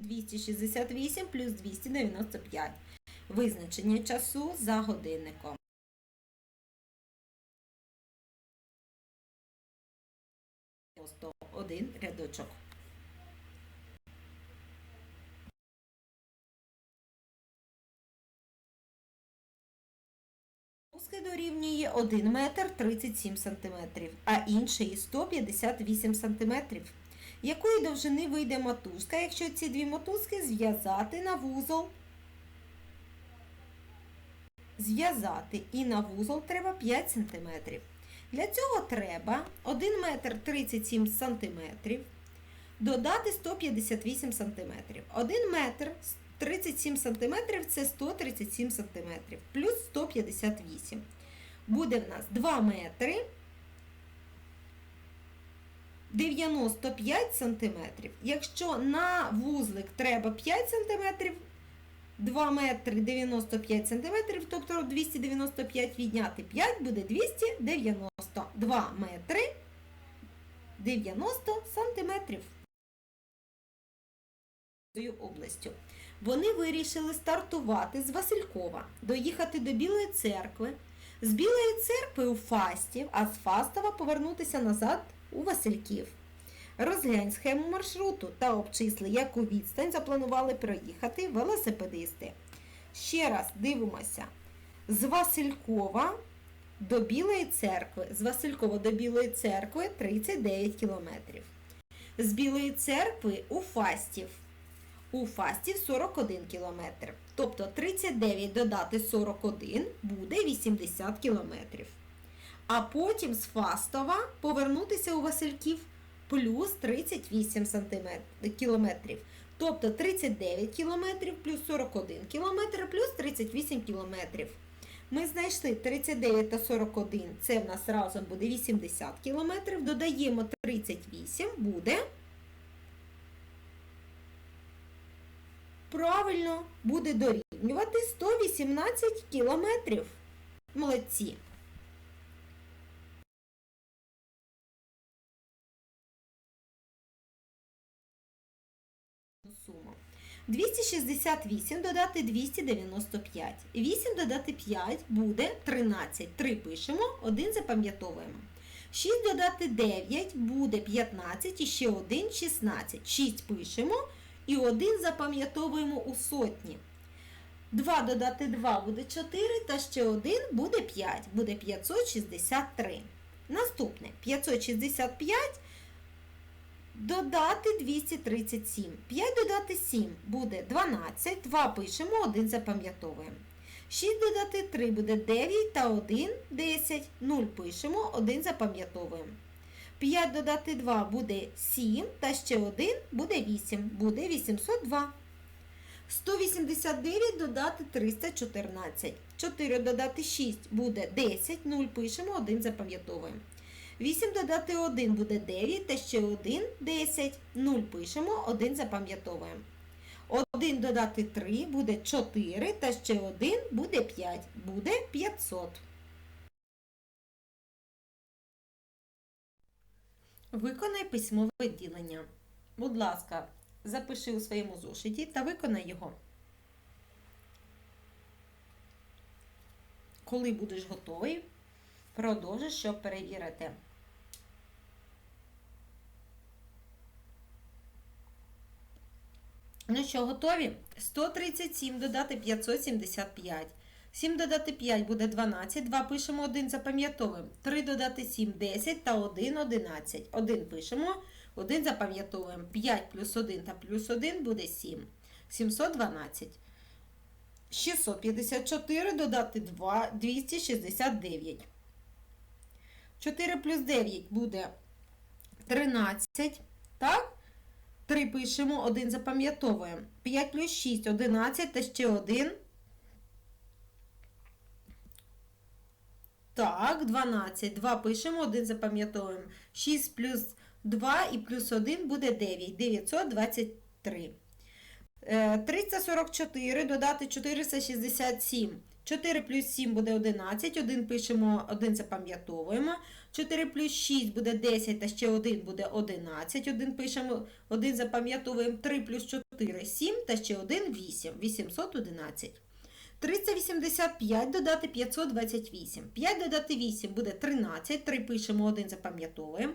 268 плюс 295. Визначення часу за годинником. Один рядочок. Узки дорівнює 1 метр 37 сантиметрів, а інший 158 сантиметрів. Якої довжини вийде мотузка, якщо ці дві мотузки зв'язати на вузол? Зв'язати і на вузол треба 5 см. Для цього треба 1 метр 37 см додати 158 см. 1 метр 37 см це 137 см плюс 158. Буде в нас 2 метри 95 см. Якщо на вузлик треба 5 см, 2 метри 95 см, тобто 295 відняти 5 буде 290. 2 метри 90 сантиметрів. областю. Вони вирішили стартувати з Василькова, доїхати до Білої церкви, з Білої церкви у Фастів, а з Фастова повернутися назад у Васильків. Розглянь схему маршруту та обчисли, яку відстань запланували проїхати велосипедисти. Ще раз дивимося. З Василькова до Білої церкви. З Василькова до Білої церкви 39 кілометрів. З Білої церкви у Фастів. У Фастів 41 кілометр. Тобто 39 додати 41 буде 80 кілометрів. А потім з Фастова повернутися у Васильків плюс 38 кілометрів. Тобто 39 кілометрів плюс 41 кілометр плюс 38 кілометрів. Ми знайшли 39 та 41, це в нас разом буде 80 кілометрів. Додаємо 38, буде. Правильно, буде дорівнювати 118 кілометрів. Молодці. 268 додати 295. 8 додати 5 буде 13. 3 пишемо, 1 запам'ятовуємо. 6 додати 9 буде 15 і ще 1 16. 6 пишемо і 1 запам'ятовуємо у сотні. 2 додати 2 буде 4, та ще 1 буде 5, буде 563. Наступне 565 додати 237. 5 додати 7 буде 12, 2 пишемо, 1 запам'ятовуємо. 6 додати 3 буде 9 та 1 10, 0 пишемо, 1 запам'ятовуємо. 5 додати 2 буде 7, та ще 1 буде 8, буде 802. 189 додати 314. 4 додати 6 буде 10, 0 пишемо, 1 запам'ятовуємо. 8 додати 1 буде 9, та ще 1 10, 0 пишемо, 1 запам'ятовуємо. 1 додати 3 буде 4, та ще 1 буде 5, буде 500. Виконай письмове ділення. Будь ласка, запиши у своєму зошиті та виконай його. Коли будеш готовий, продовжиш, щоб перевірити. Ну що, готові? 137 додати 575. 7 додати 5 буде 12. 2 пишемо 1, запам'ятовуємо. 3 додати 7 10 та 1 11. 1 пишемо, 1 запам'ятовуємо. 5 плюс 1 та плюс 1 буде 7. 712. 654 додати 2 269. 4 плюс 9 буде 13. Так? 3 пишемо, 1 запам'ятовуємо. 5 плюс 6 11 та ще 1. Так, 12. 2 пишемо, 1 запам'ятовуємо. 6 плюс 2 і плюс 1 буде 9. 923. Е, 344 додати 467. 4 плюс 7 буде 11, 1 пишемо, 1 запам'ятовуємо. 4 плюс 6 буде 10, та ще 1 буде 11. 1 пишемо, 1 запам'ятовуємо. 3 плюс 4 7, та ще 1 8. 811. 385 додати 528. 5 додати 8 буде 13. 3 пишемо, 1 запам'ятовуємо.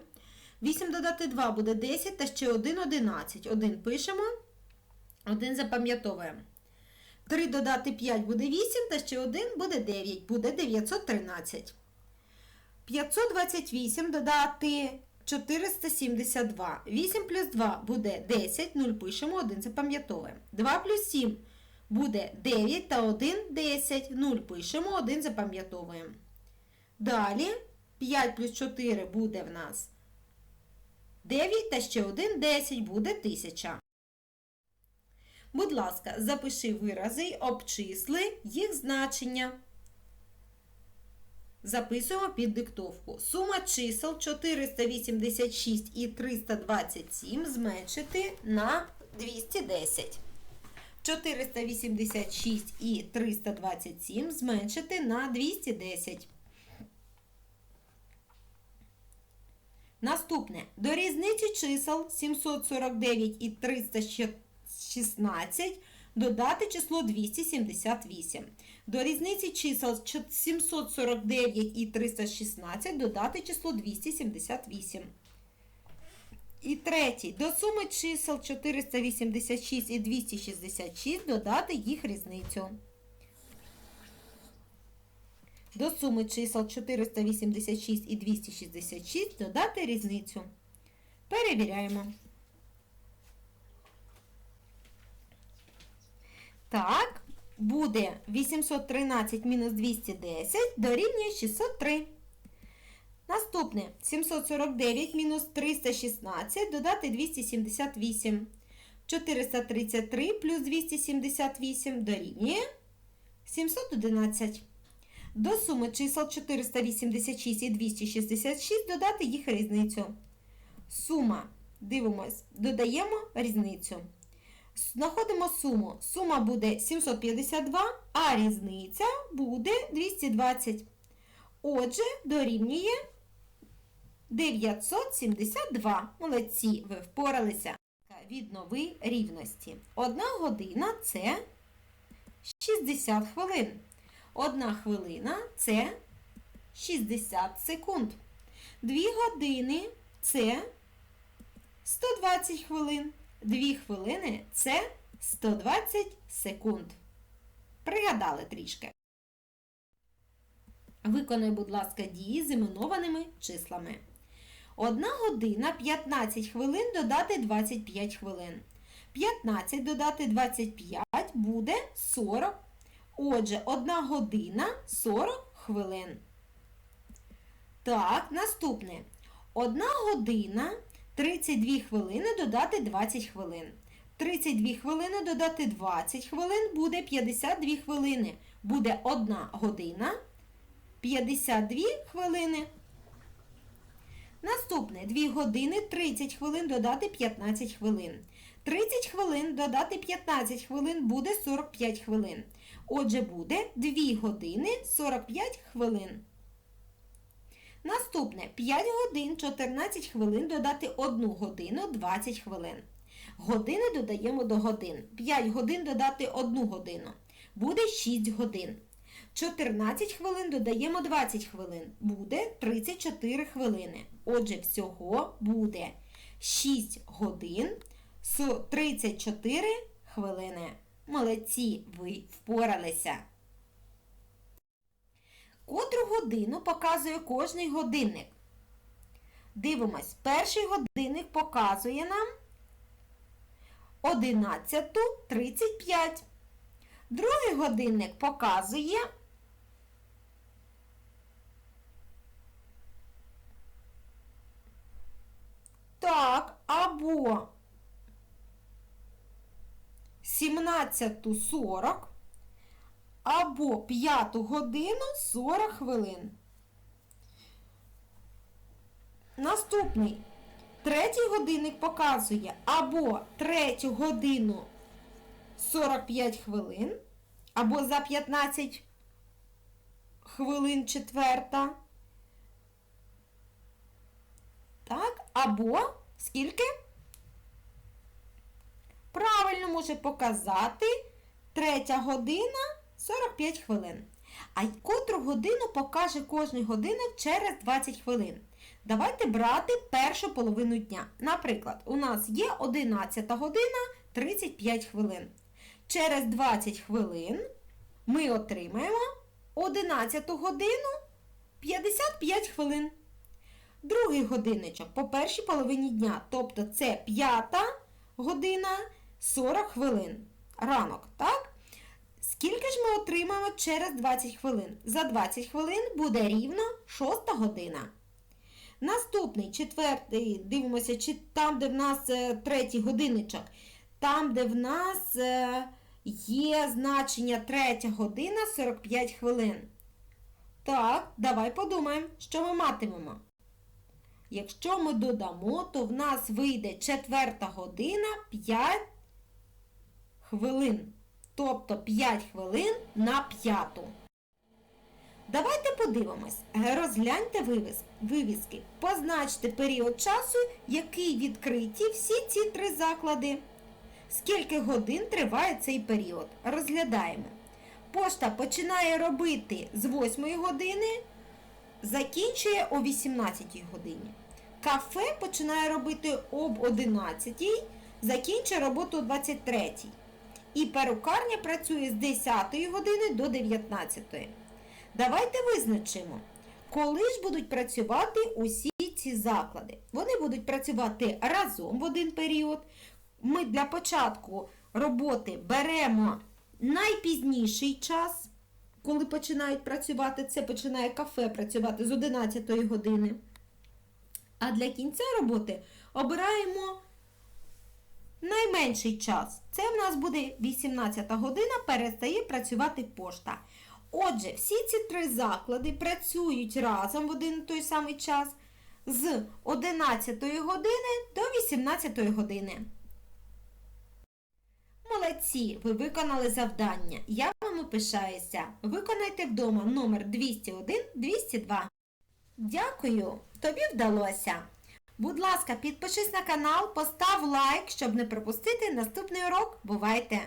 8 додати 2 буде 10, та ще 1 11. 1 пишемо, 1 запам'ятовуємо. 3 додати 5 буде 8, та ще 1 буде 9, буде 913. 528 додати 472. 8 плюс 2 буде 10, 0 пишемо, 1 запам'ятовуємо. 2 плюс 7 буде 9 та 1 10, 0 пишемо, 1 запам'ятовуємо. Далі 5 плюс 4 буде в нас 9 та ще 1 10 буде 1000. Будь ласка, запиши вирази обчисли їх значення. Записуємо під диктовку. Сума чисел 486 і 327 зменшити на 210. 486 і 327 зменшити на 210. Наступне. До різниці чисел 749 і 316 додати число 278. До різниці чисел 749 і 316 додати число 278. І третій. До суми чисел 486 і 266 додати їх різницю. До суми чисел 486 і 266 додати різницю. Перевіряємо. Так, буде 813 мінус 210 дорівнює 603. Наступне 749 мінус 316 додати 278. 433 плюс 278 дорівнює 711. До суми чисел 486 і 266 додати їх різницю. Сума, дивимось, додаємо різницю. Знаходимо суму. Сума буде 752, а різниця буде 220. Отже, дорівнює 972. Молодці, ви впоралися. Віднови рівності. Одна година це 60 хвилин. Одна хвилина це 60 секунд. Дві години це 120 хвилин. Дві хвилини це 120 секунд. Пригадали трішки. Виконай, будь ласка, дії з іменованими числами. Одна година 15 хвилин додати 25 хвилин. 15 додати 25 буде 40. Отже, 1 година 40 хвилин. Так, наступне. 1 година 32 хвилини додати 20 хвилин. 32 хвилини додати 20 хвилин буде 52 хвилини. Буде 1 година 52 хвилини. Наступне 2 години 30 хвилин додати 15 хвилин. 30 хвилин додати 15 хвилин буде 45 хвилин. Отже, буде 2 години 45 хвилин. Наступне 5 годин 14 хвилин додати 1 годину 20 хвилин. Години додаємо до годин. 5 годин додати 1 годину. Буде 6 годин. 14 хвилин додаємо 20 хвилин. Буде 34 хвилини. Отже, всього буде 6 годин 34 хвилини. Молодці, ви впоралися. Котру годину показує кожний годинник. Дивимось, перший годинник показує нам 11.35. Другий годинник показує так, або 17.40 або 5 годину 40 хвилин. Наступний. Третій годинник показує або 3 годину 45 хвилин, або за 15 хвилин четверта. Так, або скільки? Правильно може показати третя година 45 хвилин. А котру годину покаже кожний годинник через 20 хвилин. Давайте брати першу половину дня. Наприклад, у нас є 11 година 35 хвилин. Через 20 хвилин ми отримаємо 11 годину 55 хвилин. Другий годинничок по першій половині дня, тобто це п'ята година 40 хвилин. Ранок, так? Скільки ж ми отримаємо через 20 хвилин? За 20 хвилин буде рівно 6 година. Наступний, четвертий, дивимося, чи там, де в нас е, третій годинничок, там, де в нас е, є значення третя година 45 хвилин. Так, давай подумаємо, що ми матимемо. Якщо ми додамо, то в нас вийде четверта година 5 хвилин. Тобто 5 хвилин на п'яту. Давайте подивимось. Розгляньте вивіски. Позначте період часу, який відкриті всі ці три заклади. Скільки годин триває цей період? Розглядаємо. Пошта починає робити з 8 години, закінчує о 18 годині. Кафе починає робити об 11, закінчує роботу о 23. І перукарня працює з 10 години до 19. Давайте визначимо, коли ж будуть працювати усі ці заклади. Вони будуть працювати разом в один період. Ми для початку роботи беремо найпізніший час, коли починають працювати. Це починає кафе працювати з 11 години. А для кінця роботи обираємо найменший час. Це в нас буде 18 година, перестає працювати пошта. Отже, всі ці три заклади працюють разом в один той самий час з 11 години до 18 години. Молодці! Ви виконали завдання. Я вами пишаюся. Виконайте вдома номер 201-202. Дякую! Тобі вдалося! Будь ласка, підпишись на канал, постав лайк, щоб не пропустити наступний урок. Бувайте!